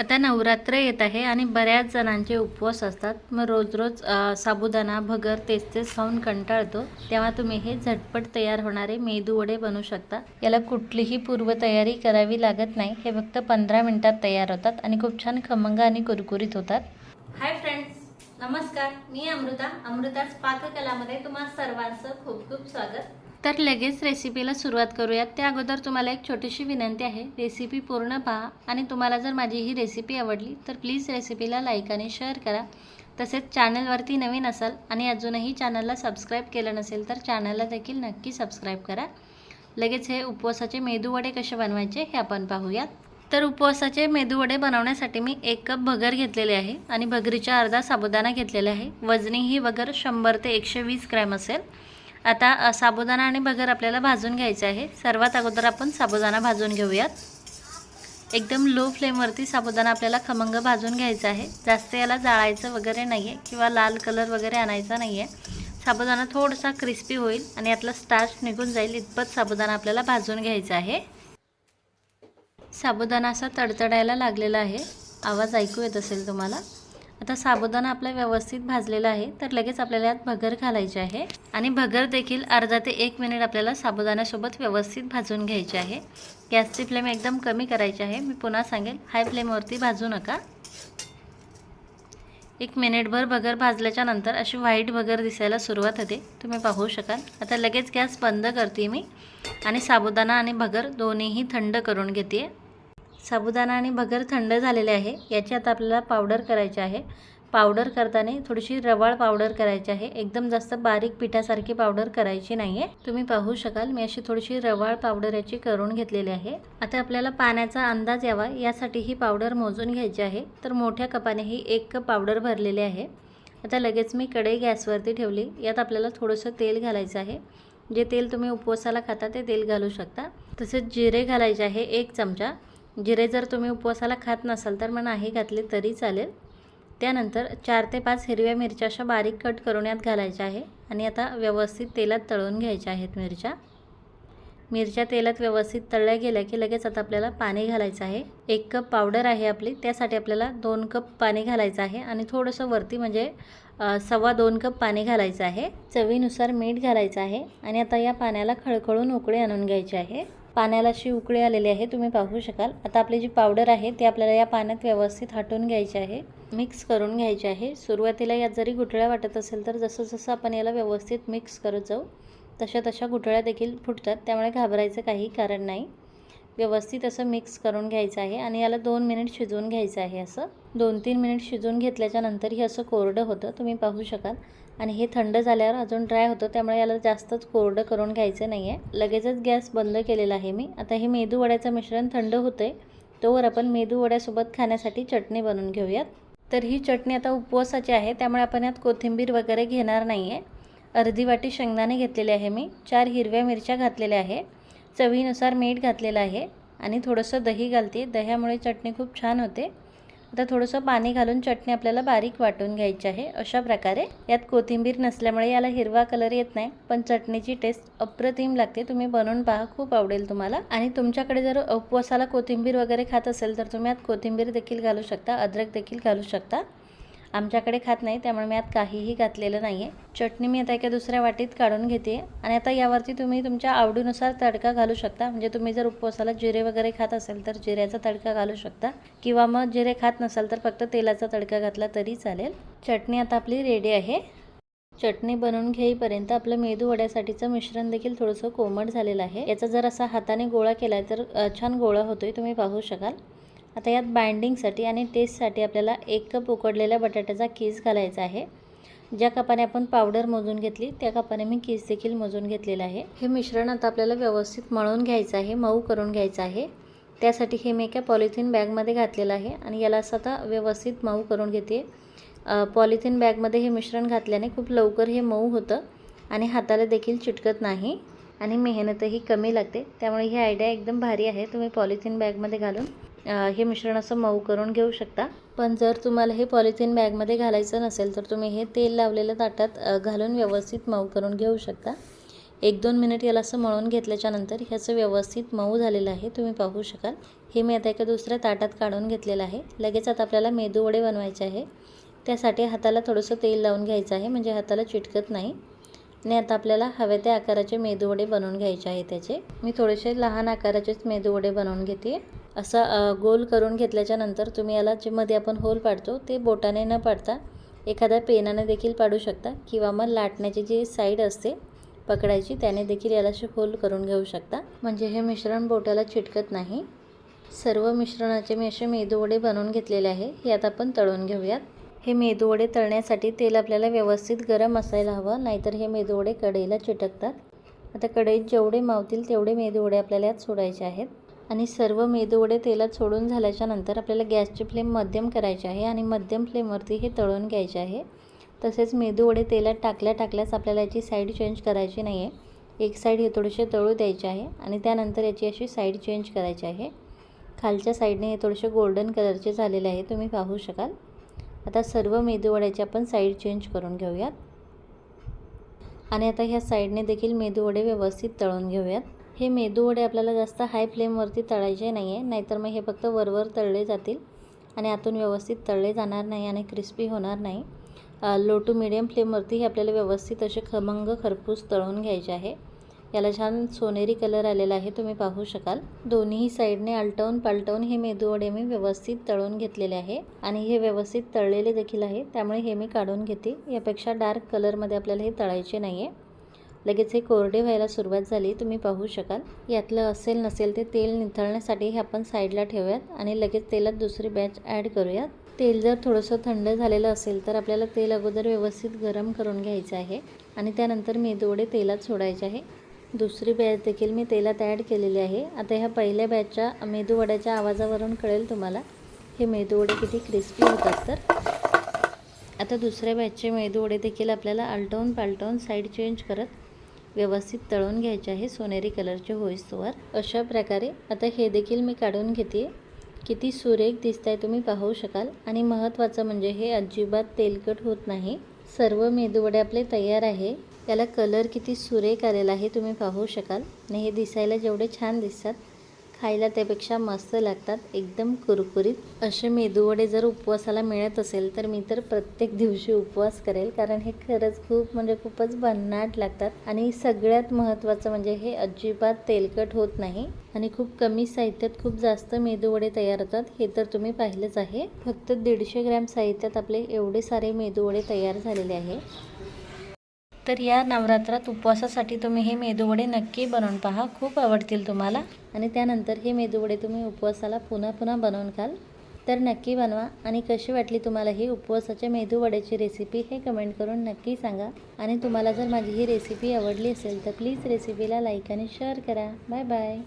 आता नवरात्र येत आहे आणि बऱ्याच जणांचे उपवास असतात. मग रोज रोज साबुदाणा भगर तेच तेच खाऊन कंटाळतो. तेव्हा तुम्ही हे झटपट तयार होणारे मेदू वडे बनवू शकता. याला कुठलीही पूर्वतयारी करावी लागत नाही. हे फक्त पंधरा मिनिटात तयार होतात आणि खूप छान खमंग आणि कुरकुरीत होतात. हाय फ्रेंड्स नमस्कार. मी अमृता. अमृताच पाककलामध्ये तुम्हा सर्वांचं खूप खूप स्वागत. तर लगेच रेसिपीला सुरुवात करूयात. त्या अगोदर तुम्हाला एक छोटीशी विनंती आहे. रेसिपी पूर्ण पहा आणि तुम्हाला जर माझी ही रेसिपी आवडली तर प्लीज रेसिपीला लाईक आणि शेअर करा. तसेच चॅनलवरती नवीन असाल आणि अजूनही चॅनलला सबस्क्राईब केलं नसेल तर चॅनलला देखील नक्की सबस्क्राईब करा. लगेच हे उपवासाचे मेदूवडे कसे बनवायचे हे आपण पाहूयात. तर उपवासाचे मेदूवडे बनवण्यासाठी मी एक कप भगर घेतलेले आहे आणि भगरीच्या अर्धा साबुदाणा घेतलेला आहे. वजनी ही भगर शंभर ते एकशे वीस ग्रॅम असेल. आता साबुदाणा आणि भगर आपल्याला भाजून घ्यायचं आहे. सर्वात अगोदर आपण साबुदाणा भाजून घेऊयात. एकदम लो फ्लेमवरती साबुदाणा आपल्याला खमंग भाजून घ्यायचा आहे. जास्त याला जाळायचं वगैरे नाही आहे किंवा लाल कलर वगैरे आणायचा नाही आहे साबुदाणा थोडासा क्रिस्पी होईल आणि यातला स्टार्च निघून जाईल इतपत साबुदाणा आपल्याला भाजून घ्यायचा आहे. साबुदाणा असा तडतडायला लागलेला आहे. आवाज ऐकू येत असेल तुम्हाला? आता साबुदाणा आपला व्यवस्थित भाजलेला आहे तर लगेच आपल्याला यात भगर घालायची आहे. आणि भगर देखील अर्धा ते एक मिनिट आपल्याला साबुदाण्यासोबत व्यवस्थित भाजून घ्यायची आहे. गॅसची फ्लेम एकदम कमी करायची आहे. मी पुन्हा सांगेल हाय फ्लेमवरती भाजू नका. एक मिनिटभर भगर भाजल्याच्या नंतर अशी व्हाईट भगर दिसायला सुरुवात होते. तुम्ही पाहू शकाल. आता लगेच गॅस बंद करते मी. आणि साबुदाणा आणि भगर दोन्हीही थंड करून घेते. साबुदाणा आणि भगर थंड झालेले आहे. याची आता आपल्याला पावडर करायची आहे. पावडर करताना थोडीशी रवाळ पावडर करायची आहे. एकदम जास्त बारीक पिठासारखी पावडर करायची नाही आहे तुम्ही पाहू शकाल मी अशी थोडीशी रवाळ पावडर याची करून घेतलेली आहे. आता आपल्याला पाण्याचा अंदाज यावा. यासाठी ही पावडर मोजून घ्यायची आहे. तर मोठ्या कपाने ही एक कप पावडर भरलेली आहे. आता लगेच मी कढई गॅसवरती ठेवली. यात आपल्याला थोडंसं तेल घालायचं आहे. जे तेल तुम्ही उपवासाला खाता ते तेल घालू शकता. तसेच जिरे घालायचे आहे एक चमचा. जिरे जर तुम्ही उपवासाला खात नसाल तर मग नाही घातले तरी चालेल. त्यानंतर चार ते पाच हिरव्या मिरच्या अशा बारीक कट करून यात घालायच्या आहे आणि आता व्यवस्थित तेलात तळून घ्यायच्या आहेत मिरच्या. मिरच्या तेलात व्यवस्थित तळल्या गेल्या की लगेच आता आपल्याला पाणी घालायचं आहे. एक कप पावडर आहे आपली त्यासाठी आपल्याला दोन कप पाणी घालायचं आहे आणि थोडंसं वरती म्हणजे सव्वा दोन कप पाणी घालायचं आहे. चवीनुसार मीठ घालायचं आहे आणि आता या पाण्याला खळखळून उकळे आणून घ्यायची आहे. पाण्याला अशी उकळी आलेली आहे तुम्ही पाहू शकाल. आता आपली जी पावडर आहे ती आपल्याला या पाण्यात व्यवस्थित हटवून घ्यायची आहे. मिक्स करून घ्यायची आहे. सुरुवातीला यात जरी गुठळ्या वाटत असेल तर जसं जसं आपण याला व्यवस्थित मिक्स करत जाऊ तशा तशा गुठळ्या देखील फुटतात. त्यामुळे घाबरायचं काही कारण नाही. व्यवस्थित असं मिक्स करून घ्यायचं आहे आणि याला दोन मिनिट शिजवून घ्यायचं आहे असं. दोन तीन मिनिट शिजवून घेतल्याच्या नंतर हे असं कोरडं होतं तुम्ही पाहू शकाल. आणि हे थंड झाल्यावर अजून ड्राय होतं त्यामुळे याला जास्तच कोरडं करून घ्यायचं नाही आहे लगेचच गॅस बंद केलेला आहे मी. आता हे मेदू वड्याचं मिश्रण थंड होतं आहे तोवर आपण मेदू वड्यासोबत खाण्यासाठी चटणी बनवून घेऊयात. तर ही चटणी आता उपवासाची आहे त्यामुळे आपण यात कोथिंबीर वगैरे घेणार नाही आहे अर्धी वाटी शेंगदाणे घेतलेले आहे मी. चार हिरव्या मिरच्या घातलेल्या आहे. चवीनुसार मीठ घातलेलं आहे. आणि थोडंसं दही घालते. दह्यामुळे चटणी खूप छान होते. आता थोडंसं पाणी घालून चटणी आपल्याला बारीक वाटून घ्यायची आहे. अशा प्रकारे यात कोथिंबीर नसल्यामुळे याला हिरवा कलर येत नाही पण चटणीची टेस्ट अप्रतिम लागते. तुम्ही बनवून पहा खूप आवडेल तुम्हाला. आणि तुमच्याकडे जर उपवासाला कोथिंबीर वगैरे खात असेल तर तुम्ही यात कोथिंबीर देखील घालू शकता अद्रक देखील घालू शकता. आमच्याकडे खात नाही त्यामुळे मी आत काहीही घातलेलं नाही आहे चटणी मी आता एका दुसऱ्या वाटीत काढून घेते. आणि आता यावरती तुम्ही तुमच्या आवडीनुसार तडका घालू शकता. म्हणजे तुम्ही जर उपवासाला जिरे वगैरे खात असेल तर जिऱ्याचा तडका घालू शकता. किंवा मग जिरे खात नसाल तर फक्त तेलाचा तडका घातला तरी चालेल. चटणी आता आपली रेडी आहे. चटणी बनवून घेईपर्यंत आपलं मेदू वड्यासाठीचं मिश्रण देखील थोडंसं कोमट झालेलं आहे. याचा जर असा हाताने गोळा केला तर छान गोळा होतोय तुम्ही पाहू शकाल. आता यात बाइंडिंगसाठी आणि टेस्टसाठी आपल्याला एक कप उकडलेल्या बटाट्याचा कीस घालायचा आहे. ज्या कपाने आपण पावडर मोजून घेतली त्या कपाने मी कीस देखील मोजून घेतलेलं आहे. हे मिश्रण आता आपल्याला व्यवस्थित मळून घ्यायचं आहे मऊ करून घ्यायचं आहे. त्यासाठी हे मी एका पॉलिथिन बॅगमध्ये घातलेलं आहे आणि याला असं आता व्यवस्थित मऊ करून घेते. पॉलिथिन बॅगमध्ये हे मिश्रण घातल्याने खूप लवकर हे मऊ होतं आणि हाताला देखील चिटकत नाही आणि मेहनतही कमी लागते. त्यामुळे ही आयडिया एकदम भारी आहे. तुम्ही पॉलिथिन बॅगमध्ये घालून हे मिश्रण असं मऊ करून घेऊ शकता. पण जर तुम्हाला हे पॉलिथिन बॅगमध्ये घालायचं नसेल तर तुम्ही हे तेल लावलेलं ताटात घालून व्यवस्थित मऊ करून घेऊ शकता. एक दोन मिनिट याला असं मळून घेतल्याच्यानंतर ह्याचं व्यवस्थित मऊ झालेलं आहे तुम्ही पाहू शकाल. हे मी आता एका दुसऱ्या ताटात काढून घेतलेलं आहे. लगेच आता आपल्याला मेदू वडे बनवायचे आहे. त्यासाठी हाताला थोडंसं तेल लावून घ्यायचं आहे म्हणजे हाताला चिटकत नाही. आणि आता आपल्याला हवे त्या आकाराचे मेदूवडे बनवून घ्यायचे आहे त्याचे. मी थोडेसे लहान आकाराचेच मेदूवडे बनवून घेते असा गोल करून घेतल्याच्या नंतर तुम्ही याला जे मध्ये आपण होल पाडतो ते बोटाने न पाडता एखाद्या पेनाने देखील पाडू शकता किंवा मग लाटण्याची जी साईड असते पकडायची त्याने देखील याला असे होल करून घेऊ शकता. म्हणजे हे मिश्रण बोटाला चिटकत नाही. सर्व मिश्रणाचे मी असे मेदूवडे बनवून घेतलेले आहे हे आता आपण तळून घेऊयात. हे मेदूवडे तळण्यासाठी तेल आपल्याला व्यवस्थित गरम असायला हवं नाहीतर हे मेदूवडे कढईला चिटकतात. आता कढईत जेवढे मावतील तेवढे मेदूवडे आपल्याला यात सोडायचे आहेत. आणि सर्व मेदूवडे तेलात सोडून झाल्याच्यानंतर आपल्याला गॅसची फ्लेम मध्यम करायची आहे आणि मध्यम फ्लेमवरती हे तळून घ्यायचे आहे. तसेच मेदूवडे तेलात टाकल्या टाकल्यास आपल्याला याची साईड चेंज करायची नाही आहे एक साईड हे थोडेसे तळू द्यायचे आहे आणि त्यानंतर याची अशी साईड चेंज करायची आहे. खालच्या साईडने हे थोडेसे गोल्डन कलरचे झालेले आहे तुम्ही पाहू शकाल. आता सर्व मेदूवड्याचे आपण साईड चेंज करून घेऊयात. आणि आता ह्या साईडने देखील मेदूवडे व्यवस्थित तळून घेऊयात. हे मेदूवडे आपल्याला जास्त हाय फ्लेमवरती तळायचे नाही आहे नाहीतर मग हे फक्त वरवर तळले जातील. आणि आतून व्यवस्थित तळले जाणार नाही आणि क्रिस्पी होणार नाही. लो टू मिडियम फ्लेमवरती हे आपल्याला व्यवस्थित असे खमंग खरपूस तळून घ्यायचे आहे. याला छान सोनेरी कलर आलेला आहे तुम्ही पाहू शकाल. दोन्ही साईडने आलटवून पालटवून हे मेदूवडे मी व्यवस्थित तळून घेतलेले आहे. आणि हे व्यवस्थित तळलेले देखील आहे त्यामुळे हे मी काढून घेते. यापेक्षा डार्क कलरमध्ये आपल्याला हे तळायचे नाही आहे लगेच हे कोरडे व्हायला सुरुवात झाली तुम्ही पाहू शकाल. यातलं असेल नसेल ते तेल निथळण्यासाठी हे आपण साईडला ठेवूयात आणि लगेच तेलात दुसरी बॅच ॲड करूयात. तेल जर थोडंसं थंड झालेलं असेल तर आपल्याला तेल अगोदर व्यवस्थित गरम करून घ्यायचं आहे आणि त्यानंतर मेदूवडे तेलात सोडायचे आहे. दुसरी बॅच देखील मी तेलात ॲड केलेली आहे. आता ह्या पहिल्या बॅचच्या मेदूवड्याच्या आवाजावरून कळेल तुम्हाला. हे मेदूवडे किती क्रिस्पी होतात तर. आता दुसऱ्या बॅचचे मेदूवडे देखील आपल्याला आलटवून पालटवून साईड चेंज करत व्यवस्थित तळून घ्यायचे आहे सोनेरी कलरचे होईस्तोवर. अशा प्रकारे आता हे देखील मी काढून घेते. किती सुरेख दिसत आहे तुम्ही पाहू शकाल. आणि महत्त्वाचं म्हणजे हे अजिबात तेलकट होत नाही. सर्व मेदूवडे आपले तयार आहे. त्याला कलर किती सुरेख आलेला आहे तुम्ही पाहू शकाल. आणि हे दिसायला जेवढे छान दिसतात खायला त्यापेक्षा मस्त लागतात. एकदम कुरकुरीत. असे मेदूवडे जर उपवासाला मिळत असेल तर मी तर प्रत्येक दिवशी उपवास करेल. कारण हे खरंच खूप म्हणजे खूपच भन्नाट लागतात. आणि सगळ्यात महत्त्वाचं म्हणजे हे अजिबात तेलकट होत नाही. आणि खूप कमी साहित्यात खूप जास्त मेदूवडे तयार होतात. हे तर तुम्ही पाहिलंच आहे. फक्त दीडशे ग्रॅम साहित्यात आपले एवढे सारे मेदूवडे तयार झालेले आहे. तर या नवरात्रात उपवासासाठी तुम्ही हे मेदूवडे नक्की बनवून पहा. खूप आवडतील तुम्हाला. आणि त्यानंतर हे मेदूवडे तुम्ही उपवासाला पुन्हा पुन्हा बनवून खाल तर नक्की बनवा. आणि कशी वाटली तुम्हाला ही उपवासाच्या मेदूवड्याची रेसिपी हे कमेंट करून नक्की सांगा. आणि तुम्हाला जर माझी ही रेसिपी आवडली असेल तर प्लीज रेसिपीला लाईक आणि शेअर करा. Bye bye